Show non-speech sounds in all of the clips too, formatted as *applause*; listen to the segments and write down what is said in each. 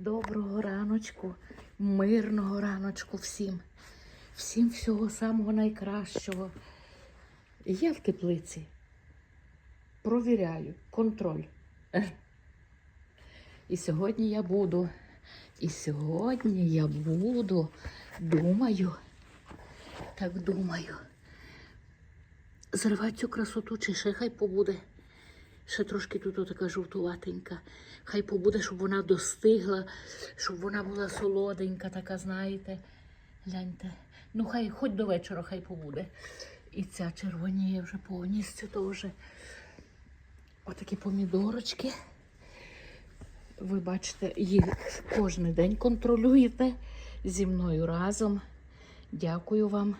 Доброго раночку, мирного раночку всім. Всім всього самого найкращого. Я в теплиці. Провіряю, контроль. І сьогодні я буду. І сьогодні я буду, думаю, так думаю, зривати цю красоту, чи ще хай побуде. Ще трошки тут така жовтуватенька. Хай побуде, щоб вона достигла, щоб вона була солоденька, така, знаєте. Гляньте. Ну, хай хоч до вечора хай побуде. І ця червоніє вже повністю теж. Отакі помідорочки. Ви бачите, їх кожен день контролюєте зі мною разом. Дякую вам.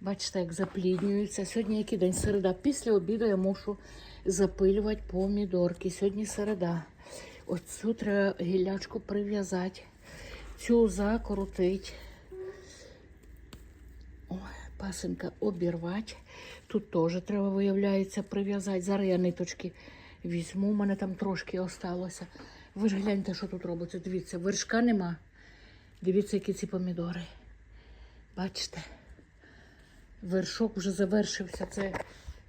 Бачите, як запліднюються. Сьогодні який день середа. Після обіду я мушу запилювати помідорки. Сьогодні середа. Оцю треба гілячку прив'язати, цю закрутити. Пасенка обірвати. Тут теж треба, виявляється, прив'язати. Зараз я ниточки візьму, у мене там трошки осталося. Ви ж гляньте, що тут робиться. Дивіться, вершка нема. Дивіться, які ці помідори. Бачите? Вершок вже завершився. Це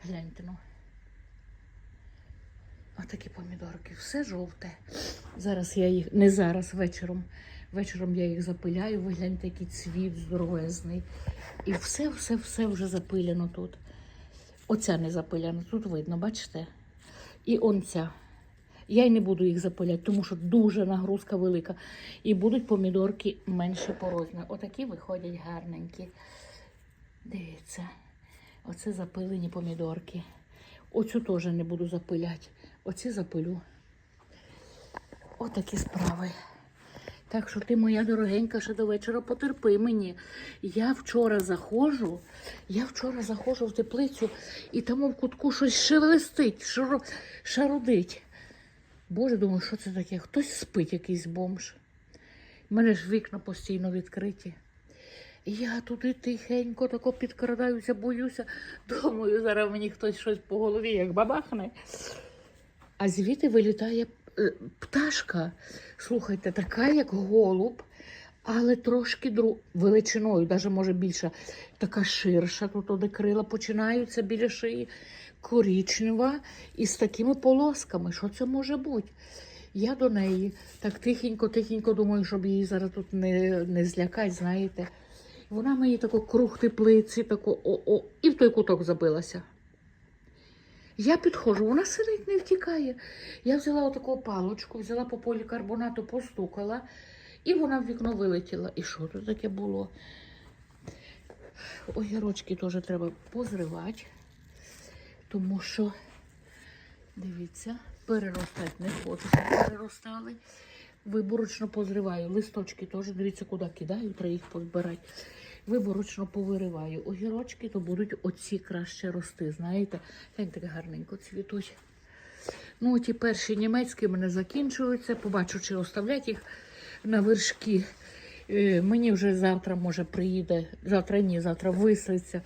гляньте, ну. Отакі помідорки. Все жовте. Зараз я їх, не зараз, вечором. Вечором я їх запиляю, ви гляньте, який цвіт здоровезний. І все, все, все вже запилено тут. Оця не запиляна, тут видно, бачите? І он ця. Я й не буду їх запиляти, тому що дуже нагрузка велика. І будуть помідорки менше по розміру. Отакі виходять гарненькі. Дивіться, оце запилені помідорки. Оцю теж не буду запиляти. Оці запилю. Отакі справи. Так що ти, моя дорогенька, ще до вечора потерпи мені. Я вчора заходжу, я вчора заходжу в теплицю і там в кутку щось шелестить, шаро, шарудить. Боже, думаю, що це таке? Хтось спить, якийсь бомж. У мене ж вікна постійно відкриті. Я туди тихенько тако підкрадаюся, боюся. Думаю, зараз мені хтось щось по голові як бабахне. А звідти вилітає е, пташка. Слухайте, така, як голуб, але трошки дру... величиною, навіть може більша, така ширша, тут де крила починаються біля шиї, корічнева і з такими полосками. Що це може бути? Я до неї так тихенько-тихенько думаю, щоб її зараз тут не, не злякати, знаєте. Вона мені тако круг теплиці, тако о-о, і в той куток забилася. Я підходжу, вона сидить, не втікає. Я взяла отаку палочку, взяла по полікарбонату, постукала, і вона в вікно вилетіла. І що тут таке було? Огірочки теж треба позривати, тому що, дивіться, переростати не хочу, щоб переростали. Виборочно позриваю. Листочки теж, дивіться, куди кидаю, треба їх позбирати. Виборочно повириваю. Огірочки то будуть оці краще рости, знаєте, як так гарненько цвітуть. Ну, ті перші німецькі мене закінчуються. Побачу, чи оставлять їх на вершки. Е, Мені вже завтра, може, приїде, завтра ні, завтра вислиться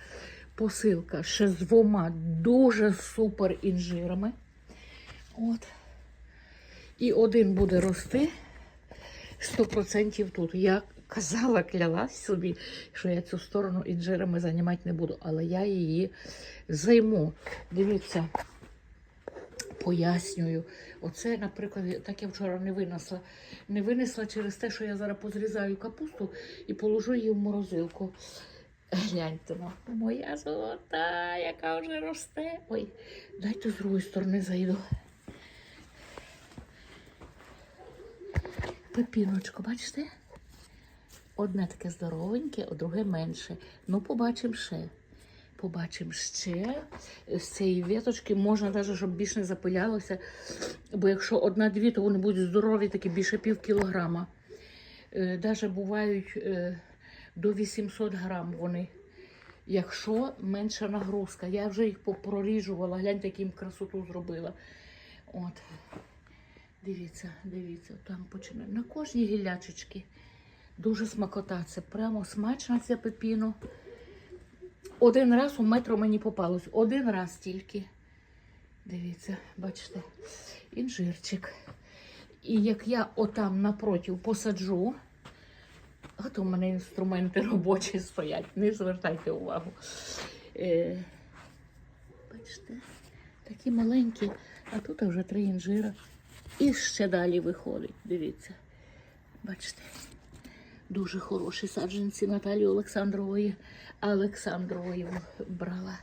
посилка ще з двома дуже супер інжирами. От. І один буде рости 100% тут. Я казала, клялась собі, що я цю сторону інжирами займати не буду, але я її займу. Дивіться, пояснюю. Оце, наприклад, так я вчора не винесла. Не винесла через те, що я зараз позрізаю капусту і положу її в морозилку. Гляньте, ну, моя золота, яка вже росте. Ой, дайте з другої сторони зайду. Пепіночко, бачите? Одне таке здоровеньке, а друге менше. Ну, побачимо ще. Побачимо ще. З цієї віточки можна навіть, щоб більше не запилялося. Бо якщо одна-дві, то вони будуть здорові, такі більше пів кілограма. Навіть бувають е, до 800 грам вони. Якщо менша нагрузка. Я вже їх попроріжувала, гляньте, яким красоту зробила. От. Дивіться, дивіться, там починає. На кожній гілячечки. Дуже смакота. Це прямо смачно ця пепіно. Один раз у метро мені попалось. Один раз тільки. Дивіться, бачите, інжирчик. І як я отам напротив посаджу, от у мене інструменти робочі стоять, не звертайте увагу. Е, бачите, такі маленькі, а тут вже три інжира. І ще далі виходить, дивіться. Бачите, дуже хороші саджанці Наталії Олександрової Олександрової брала.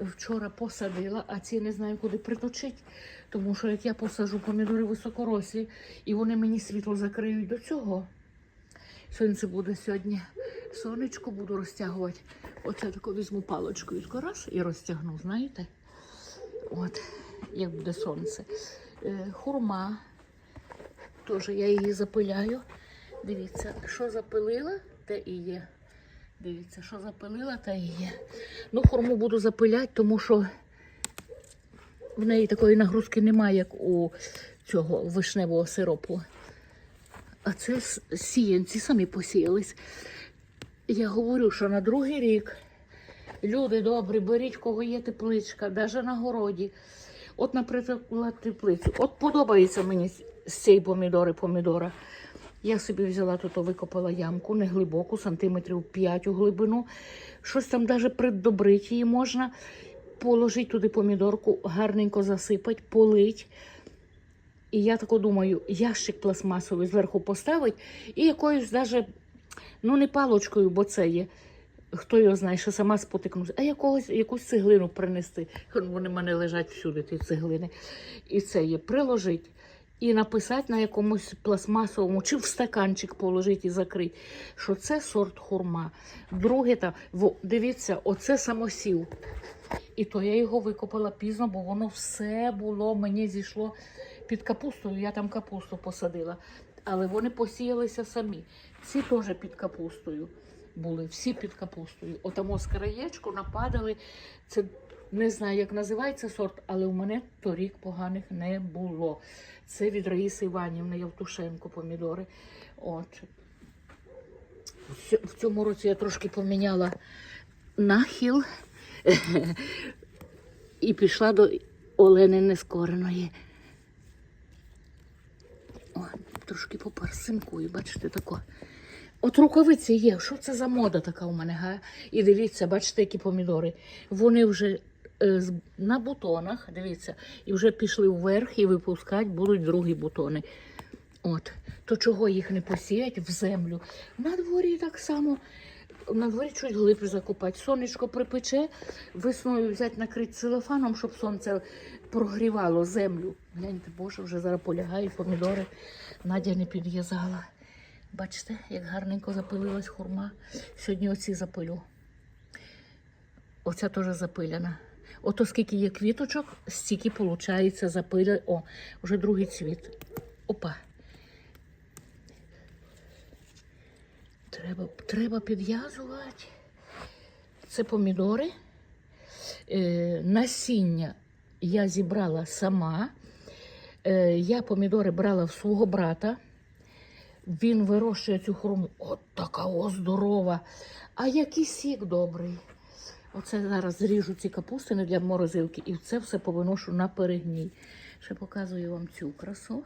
Вчора посадила, а ці не знаю, куди приточити. Тому що як я посажу помідори високорослі, і вони мені світло закриють до цього. Сонце буде сьогодні. Сонечко буду розтягувати. Оце тако візьму паличкою тако раз і розтягну, знаєте? От, як буде сонце. Е, хурма. Теж я її запиляю. Дивіться, що запилила, те і є. Дивіться, що запилила, те і є. Ну, хурму буду запиляти, тому що в неї такої нагрузки немає, як у цього вишневого сиропу. А це сіянці самі посіялись. Я говорю, що на другий рік люди добрі, беріть, кого є тепличка, навіть на городі. От, наприклад, теплицю. От подобається мені з цієї помідори помідора. Я собі взяла тут, викопала ямку, не глибоку, сантиметрів 5 у глибину. Щось там навіть придобрити її можна. Положити туди помідорку, гарненько засипати, полить. І я тако думаю, ящик пластмасовий зверху поставить і якоюсь даже, ну не палочкою, бо це є. Хто його знає, що сама спотикнуся, а якогось, якусь цеглину принести. Вони в мене лежать всюди, ті цеглини. І це є приложить. І написати на якомусь пластмасовому, чи в стаканчик положити і закрити, що це сорт хурма. Друге, та, дивіться, оце самосів. І то я його викопала пізно, бо воно все було, мені зійшло під капустою. Я там капусту посадила. Але вони посіялися самі. Ці теж під капустою були, всі під капустою. Отамо з краєчку нападали. Це не знаю, як називається сорт, але у мене торік поганих не було. Це від Раїси Іванівни Явтушенко помідори. От. В цьому році я трошки поміняла нахил *laughs* і пішла до Олени Нескореної. О, трошки поперсинкую, бачите, тако. От рукавиці є. Що це за мода така у мене? Га? І дивіться, бачите, які помідори. Вони вже е, на бутонах, дивіться, і вже пішли вверх і випускати будуть другі бутони. От, то чого їх не посіять в землю? На дворі так само. На дворі чуть глибше закопати. Сонечко припече, весною взяти накрити целофаном, щоб сонце прогрівало землю. Гляньте, боже, вже зараз полягають помідори. Надя не підв'язала. Бачите, як гарненько запилилась хурма. Сьогодні оці запилю. Оця теж запиляна. Ото скільки є квіточок, стільки виходить запиля. О, вже другий цвіт. Опа. Треба, треба підв'язувати. Це помідори. Е, насіння я зібрала сама. Е, я помідори брала в свого брата. Він вирощує цю хрому. От така о, здорова. А який сік добрий. Оце зараз зріжу ці капустини для морозилки і це все повиношу на перегній. Ще показую вам цю красу.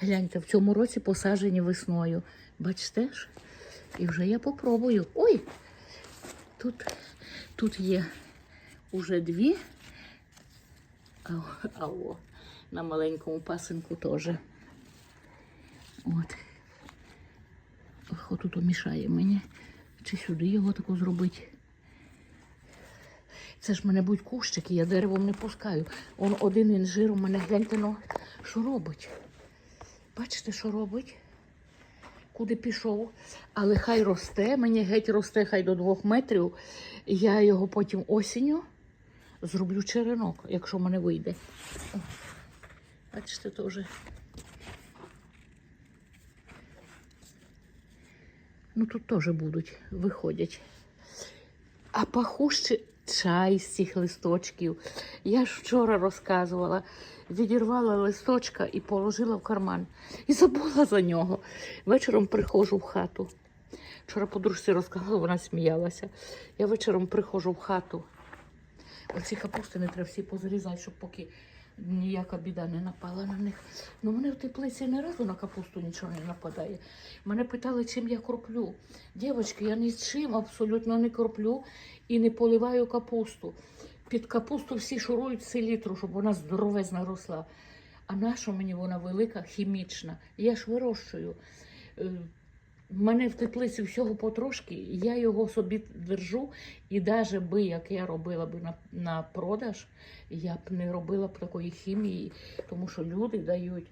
Гляньте, в цьому році посаджені весною. Бачите ж? І вже я попробую. Ой! Тут, тут є уже дві. А, а о, на маленькому пасинку теж. От. Ох, тут мішає мені. Чи сюди його тако зробити? Це ж мене будуть кущики, я деревом не пускаю. Он один інжир у мене, гляньте, ну, що робить? Бачите, що робить? Куди пішов? Але хай росте, мені геть росте, хай до двох метрів. Я його потім осінню зроблю черенок, якщо в мене вийде. Бачите, теж. Ну тут теж будуть, виходять. А пахущий чай з цих листочків. Я ж вчора розказувала, відірвала листочка і положила в карман. І забула за нього. Вечором приходжу в хату. Вчора подружці розказала, вона сміялася. Я вечором приходжу в хату. Оці капусти не треба всі позрізати, щоб поки ніяка біда не напала на них. Ну, мене в теплиці ні разу на капусту нічого не нападає. Мене питали, чим я кроплю. Дівчатки, я нічим абсолютно не кроплю і не поливаю капусту. Під капусту всі шурують селітру, щоб вона здоровезна росла. А наша мені вона велика, хімічна. Я ж вирощую. В мене в теплиці всього потрошки, я його собі держу, і навіть би, як я робила би на, на продаж, я б не робила б такої хімії, тому що люди дають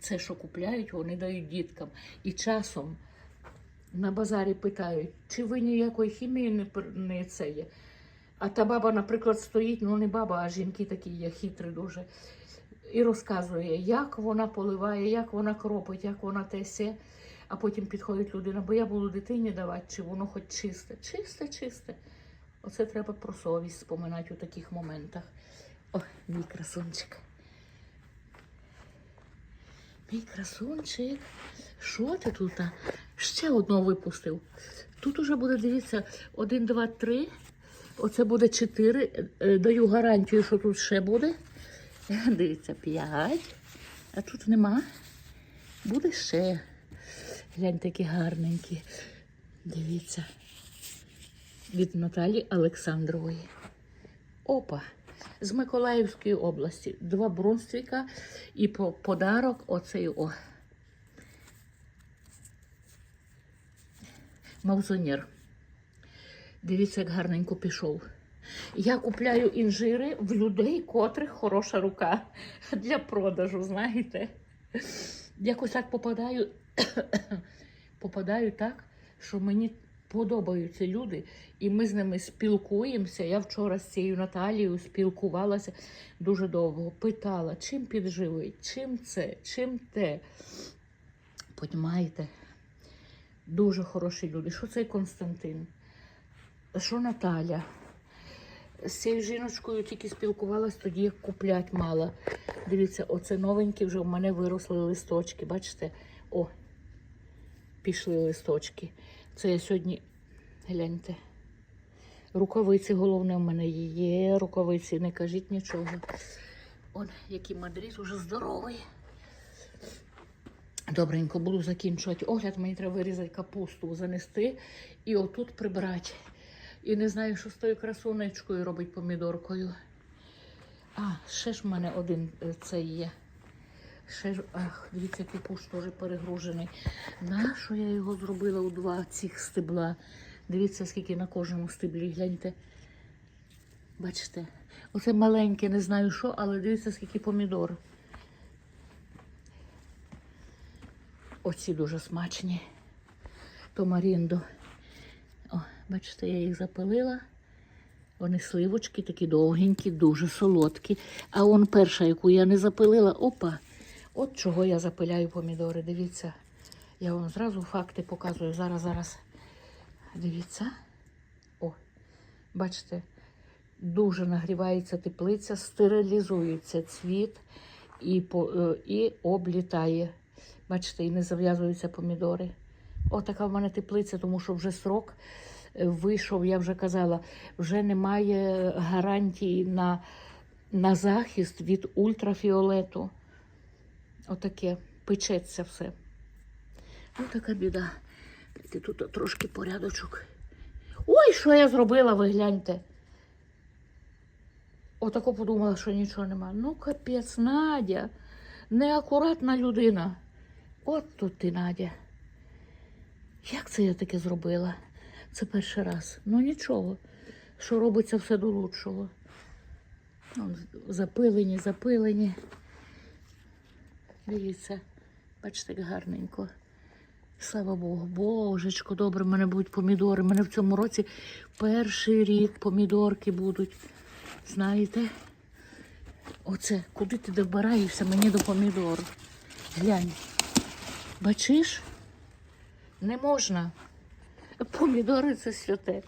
це, що купляють, вони дають діткам. І часом на базарі питають, чи ви ніякої хімії не, не це є. А та баба, наприклад, стоїть, ну не баба, а жінки такі є хитрі дуже. І розказує, як вона поливає, як вона кропить, як вона тесе. А потім підходить людина, бо я буду дитині давати, чи воно хоч чисте. Чисте, чисте. Оце треба про совість споминати у таких моментах. О, мій красунчик. Мій красунчик. Що ти тут? Ще одного випустив. Тут уже буде, дивіться, один, два, три. Оце буде чотири. Е, Даю гарантію, що тут ще буде. Дивіться, п'ять. А тут нема. Буде ще. Гляньте, які гарненькі. Дивіться. Від Наталі Олександрової. Опа. З Миколаївської області. Два брунствіка і по подарок оцей о. Мавзонір. Дивіться, як гарненько пішов. Я купляю інжири в людей, котрих хороша рука *laughs* для продажу, знаєте. Якось так попадаю, *coughs* попадаю так, що мені подобаються люди, і ми з ними спілкуємося. Я вчора з цією Наталією спілкувалася дуже довго, питала, чим підживить, чим це, чим те. Понімаєте? Дуже хороші люди. Що цей Константин? Що Наталя? З цією жіночкою тільки спілкувалась тоді, як куплять мала. Дивіться, оце новенькі вже в мене виросли листочки. Бачите? О, пішли листочки. Це я сьогодні, гляньте. Рукавиці, головне, в мене є. Рукавиці, не кажіть нічого. Он, який мадрид, уже здоровий. Добренько, буду закінчувати огляд. Мені треба вирізати капусту, занести і отут прибрати. І не знаю, що з тою красунечкою робить помідоркою. А, ще ж в мене один е, цей є. Ще ах, дивіться, який пуш теж перегружений. Нащо я його зробила у два цих стебла? Дивіться, скільки на кожному стеблі, гляньте. Бачите? Оце маленьке, не знаю що, але дивіться, скільки помідор. Оці дуже смачні. Томаріндо. О, бачите, я їх запилила. Вони сливочки, такі довгенькі, дуже солодкі. А он перша, яку я не запилила, опа. От чого я запиляю помідори. Дивіться. Я вам зразу факти показую. Зараз, зараз. Дивіться. О, бачите, дуже нагрівається теплиця, стерилізується цвіт і, е, і облітає. Бачите, і не зав'язуються помідори. Отака в мене теплиця, тому що вже срок е, вийшов, я вже казала, вже немає гарантії на, на захист від ультрафіолету. Отаке печеться все. Ну, така біда. Дайте тут трошки порядочок. Ой, що я зробила, ви гляньте. Отако подумала, що нічого нема. Ну, капець, Надя. Неакуратна людина. От тут ти, Надя. Як це я таке зробила? Це перший раз. Ну нічого, що робиться все до лучшого. Ну, запилені, запилені. Дивіться, бачите, як гарненько. Слава Богу, божечко, добре, в мене будуть помідори. У мене в цьому році перший рік помідорки будуть. Знаєте? Оце, куди ти добираєшся мені до помідор? Глянь. Бачиш? Не можна. Помідори це святе.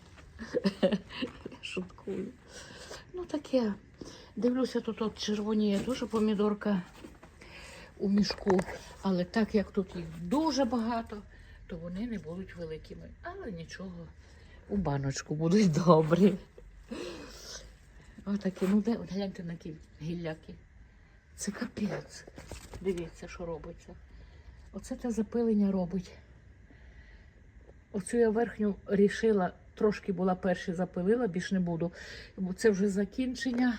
Шуткую. Ну таке. Дивлюся, тут от червоніє дуже помідорка у мішку. Але так як тут їх дуже багато, то вони не будуть великими. Але нічого, у баночку будуть добрі. Отакі, ну де, гляньте на ті гілляки. Це капець. Дивіться, що робиться. Оце те запилення робить. Оцю я верхню рішила, трошки була перші запилила, більш не буду. Бо це вже закінчення.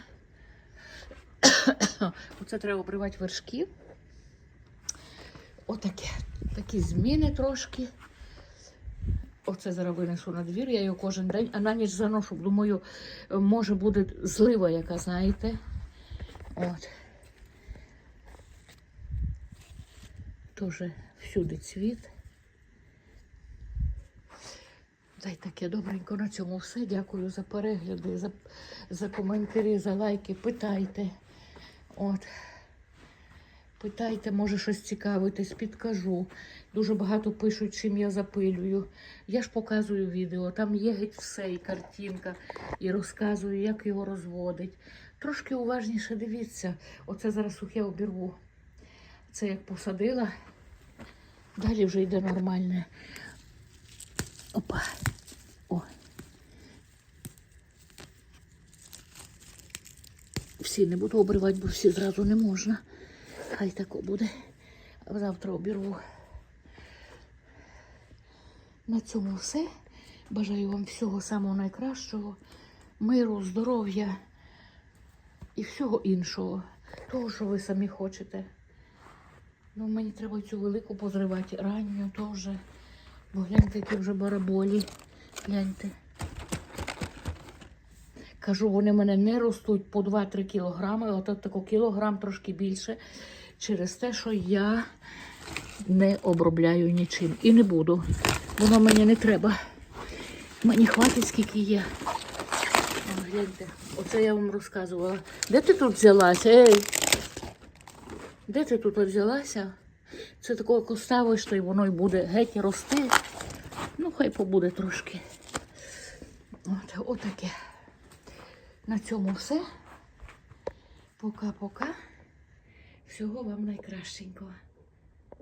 *coughs* Оце треба обривати вершки. Отаке. Такі зміни трошки. Оце зараз винесу на двір, я його кожен день, а на ніч заношу. Думаю, може буде злива, яка, знаєте. От. Тоже всюди цвіт. Та й таке добренько на цьому все. Дякую за перегляди, за, за коментарі, за лайки. Питайте. От. Питайте, може щось цікавитись, підкажу. Дуже багато пишуть, чим я запилюю. Я ж показую відео, там є геть все, і картинка, і розказую, як його розводить. Трошки уважніше дивіться. Оце зараз сухе обірву. Це як посадила. Далі вже йде нормальне. Опа. О. Всі не буду обривати, бо всі зразу не можна. Хай тако буде. Завтра обірву. На цьому все. Бажаю вам всього самого найкращого, миру, здоров'я і всього іншого. Того, що ви самі хочете. Ну, мені треба цю велику позривати ранню теж. Бо гляньте, які вже бараболі. Гляньте. Кажу, вони в мене не ростуть по 2-3 кілограми, от тако кілограм трошки більше, через те, що я не обробляю нічим. І не буду. Воно мені не треба. Мені хватить, скільки є. О, гляньте, оце я вам розказувала. Де ти тут взялася? Ей! Де ти тут взялася? Це такого поставиш, то й воно й буде геть рости. Ну, хай побуде трошки. От, отаке. На цьому все. Пока-пока. Всього вам найкращенького.